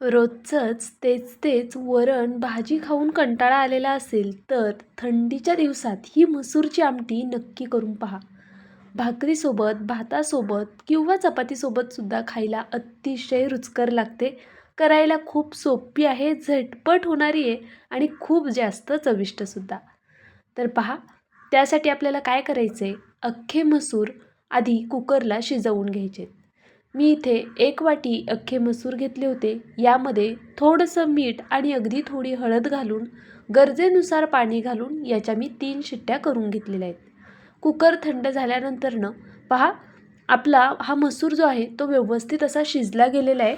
रोजचंच तेच तेच वरण भाजी खाऊन कंटाळा आलेला असेल तर थंडीच्या दिवसात ही मसूरची आमटी नक्की करून पहा. भाकरीसोबत भातासोबत किंवा चपातीसोबतसुद्धा खायला अतिशय रुचकर लागते. करायला खूप सोपी आहे झटपट होणारी आहे आणि खूप जास्त चविष्टसुद्धा तर पहा त्यासाठी आपल्याला काय करायचं आहे अख्खे मसूर आधी कुकरला शिजवून घ्यायचे मी इथे एक वाटी अख्खे मसूर घेतले होते. यामध्ये थोडंसं मीठ आणि अगदी थोडी हळद घालून गरजेनुसार पाणी घालून याच्या मी तीन शिट्ट्या करून घेतलेल्या आहेत. कुकर थंड झाल्यानंतरनं पहा आपला हा मसूर जो आहे तो व्यवस्थित असा शिजला गेलेला आहे.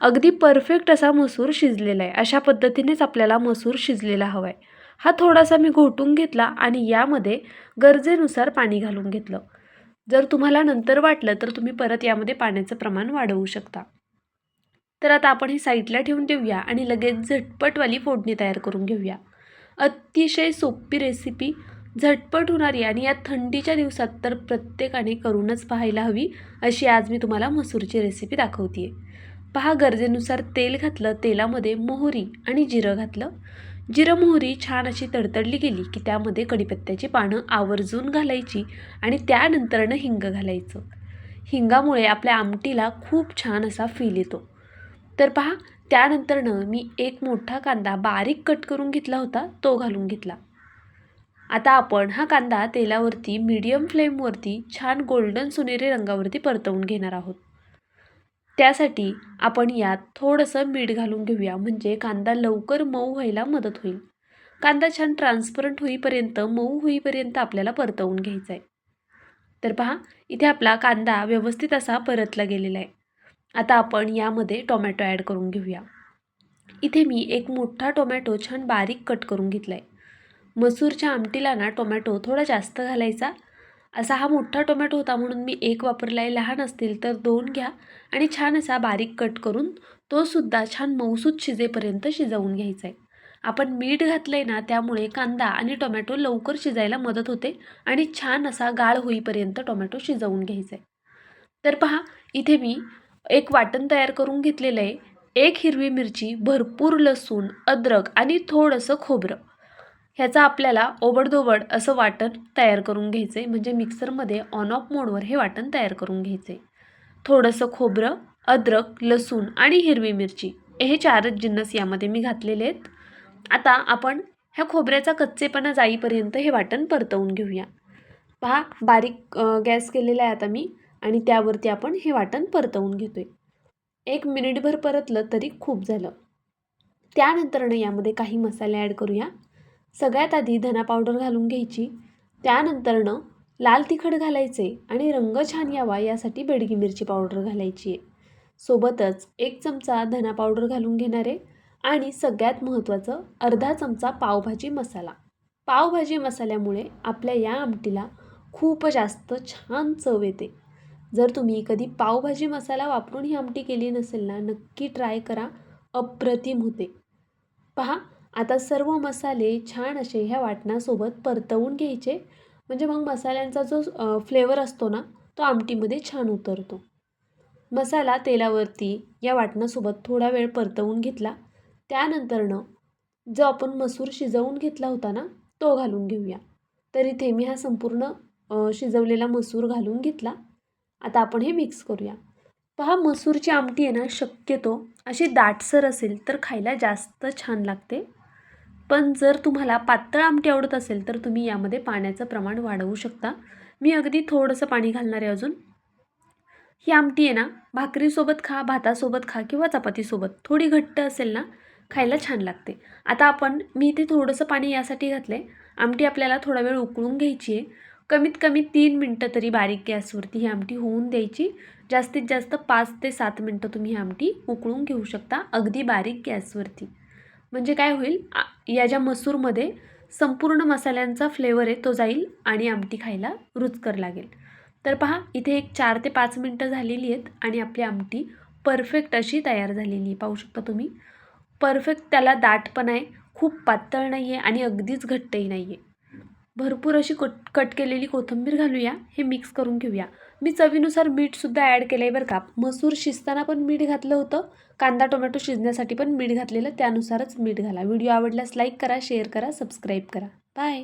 अगदी परफेक्ट असा मसूर शिजलेला आहे. अशा पद्धतीनेच आपल्याला मसूर शिजलेला हवा आहे हा थोडासा मी घोटून घेतला आणि यामध्ये गरजेनुसार पाणी घालून घेतलं. जर तुम्हाला नंतर वाटलं तर तुम्ही परत यामध्ये पाण्याचं प्रमाण वाढवू शकता. तर आता आपण हे साईडला ठेवून देऊया आणि लगेच झटपटवाली फोडणी तयार करून घेऊया. अतिशय सोपी रेसिपी झटपट होणारी आणि या थंडीच्या दिवसात तर प्रत्येकाने करूनच पाहायला हवी अशी आज मी तुम्हाला मसूरची रेसिपी दाखवते पहा गरजेनुसार तेल घातलं तेलामध्ये मोहरी आणि जिरं घातलं. जिरं मोहरी छान अशी तडतडली गेली की त्यामध्ये कढीपत्त्याची पानं आवर्जून घालायची आणि त्यानंतरनं हिंग घालायचं. हिंगामुळे आपल्या आमटीला खूप छान असा फील येतो. तर पहा त्यानंतरनं मी एक मोठा कांदा बारीक कट करून घेतला होता तो घालून घेतला. आता आपण हा कांदा तेलावरती मीडियम फ्लेमवरती छान गोल्डन सोनेरी रंगावरती परतवून घेणार आहोत. त्यासाठी आपण यात थोडंसं मीठ घालून घेऊया. म्हणजे कांदा लवकर मऊ व्हायला मदत होईल. कांदा छान ट्रान्सपरंट होईपर्यंत मऊ होईपर्यंत आपल्याला परतवून घ्यायचा आहे तर पहा इथे आपला कांदा व्यवस्थित असा परतला गेलेला आहे. आता आपण यामध्ये टोमॅटो ॲड करून घेऊया. इथे मी एक मोठा टोमॅटो छान बारीक कट करून घेतला आहे मसूरच्या आमटीला ना टोमॅटो थोडा जास्त घालायचा असा हा मोठा टोमॅटो होता म्हणून मी एक वापरला आहे लहान असतील तर दोन घ्या आणि छान असा बारीक कट करून तो सुद्धा छान मऊसूत शिजेपर्यंत शिजवून घ्यायचा आहे आपण मीठ घातलं आहे ना त्यामुळे कांदा आणि टोमॅटो लवकर शिजायला मदत होते आणि छान असा गाळ होईपर्यंत टोमॅटो शिजवून घ्यायचा आहे तर पहा इथे मी एक वाटण तयार करून घेतलेलं आहे एक हिरवी मिरची भरपूर लसूण अद्रक आणि थोडंसं खोबरं. ह्याचा आपल्याला ओबडधोबड असं वाटण तयार करून घ्यायचं आहे म्हणजे मिक्सरमध्ये ऑन ऑफ मोडवर हे वाटण तयार करून घ्यायचं आहे थोडंसं खोबरं अद्रक लसूण आणि हिरवी मिरची हे चारच जिन्नस यामध्ये मी घातलेले आहेत. आता आपण ह्या खोबऱ्याचा कच्चेपणा जाईपर्यंत हे वाटण परतवून घेऊया. पहा बारीक गॅस केलेला आहे आता मी आणि त्यावरती आपण हे वाटण परतवून घेतो आहे एक मिनिटभर परतलं तरी खूप झालं. त्यानंतरनं यामध्ये काही मसाले ॲड करूया. सगळ्यात आधी धना पावडर घालून घ्यायची. त्यानंतरनं लाल तिखट घालायचे आणि रंग छान यावा यासाठी बेडगी मिरची पावडर घालायची. आहे सोबतच एक चमचा धना पावडर घालून घेणार आहे आणि सगळ्यात महत्त्वाचं अर्धा चमचा पावभाजी मसाला. पावभाजी मसाल्यामुळे आपल्या या आमटीला खूप जास्त छान चव येते. जर तुम्ही कधी पावभाजी मसाला वापरून ही आमटी केली नसेल ना नक्की ट्राय करा. अप्रतिम होते. पहा आता सर्व मसाले छान असे ह्या वाटणासोबत परतवून घ्यायचे. म्हणजे मग मसाल्यांचा जो फ्लेवर असतो ना तो आमटीमध्ये छान उतरतो. मसाला तेलावरती या वाटणासोबत थोडा वेळ परतवून घेतला. त्यानंतरनं जो आपण मसूर शिजवून घेतला होता ना तो घालून घेऊया. तर इथे मी हा संपूर्ण शिजवलेला मसूर घालून घेतला. आता आपण हे मिक्स करूया. पहा मसूरची आमटी आहे ना शक्यतो अशी दाटसर असेल तर खायला जास्त छान लागते. पण जर तुम्हाला पातळ आमटी आवडत असेल तर तुम्ही यामध्ये पाण्याचं प्रमाण वाढवू शकता. मी अगदी थोडंसं पाणी घालणार आहे अजून. ही आमटी आहे ना भाकरीसोबत खा भातासोबत खा किंवा चपातीसोबत. थोडी घट्ट असेल ना खायला छान लागते. आता आपण मी इथे थोडंसं पाणी यासाठी घातलं आहे आमटी आपल्याला थोडा वेळ उकळून घ्यायची आहे. कमीत कमी तीन मिनटं तरी बारीक गॅसवरती ही आमटी होऊन द्यायची. जास्तीत जास्त पाच ते सात मिनटं तुम्ही ही आमटी उकळून घेऊ शकता अगदी बारीक गॅसवरती. म्हणजे काय होईल? या ज्या मसूरमध्ये संपूर्ण मसाल्यांचा फ्लेवर आहे तो जाईल आणि आमटी खायला रुचकर लागेल. तर पहा इथे एक चार ते पाच मिनटं झालेली आहेत आणि आपली आमटी परफेक्ट अशी तयार झालेली आहे. पाहू शकता तुम्ही? परफेक्ट त्याला दाटपण आहे खूप पातळ नाही आहे आणि अगदीच घट्टही नाही आहे भरपूर अशी कट कट केलेली कोथिंबीर घालूया. हे मिक्स करून घेऊया. मी चवीनुसार मीठसुद्धा ॲड केलं आहे बरं का. मसूर शिजताना पण मीठ घातलं होतं. कांदा टोमॅटो शिजण्यासाठी पण मीठ घातलेलं. त्यानुसारच मीठ घाला. व्हिडिओ आवडल्यास लाईक करा शेअर करा सबस्क्राईब करा. बाय